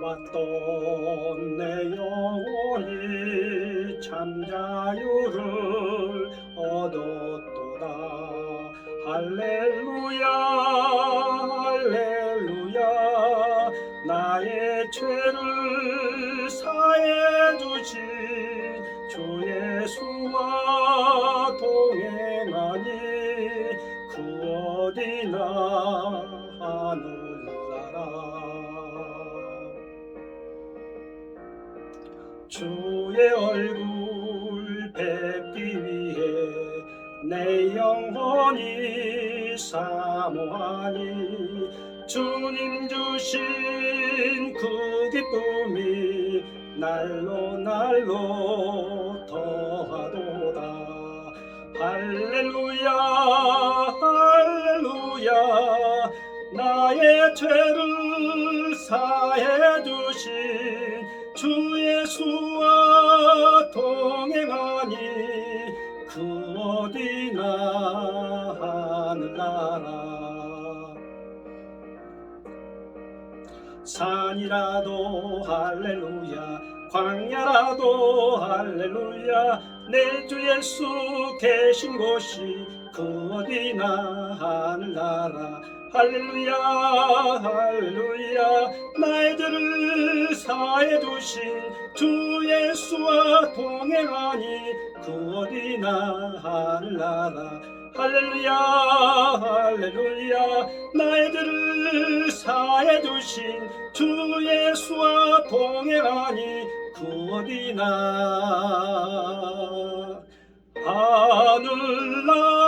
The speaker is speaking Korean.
살아왔던 내 영혼이 참 자유를 얻었도다. 할렐루야 할렐루야. 나의 죄를 사해 주신 주 예수와 동행하니 그 어디나 하늘나라 주의 얼굴 뵙기 위해 내 영혼이 사모하니 주님 주신 그 기쁨이 날로 날로 더하도다. 할렐루야 할렐루야 나의 죄를 사해 주신 주 예수와 동행하니 그 어디나 하늘나라. 산이라도 할렐루야 광야라도 할렐루야 내 주 예수 계신 곳이 그 어디나 하늘나라. 할렐루야 할렐루야 나의 죄를 사해 주신 주 예수와 동행하니 그 어디나 하늘나라. 할렐루야 할렐루야. 나의 죄를 사해 주신 주 예수와 동행하니 그 어디나. 하늘나라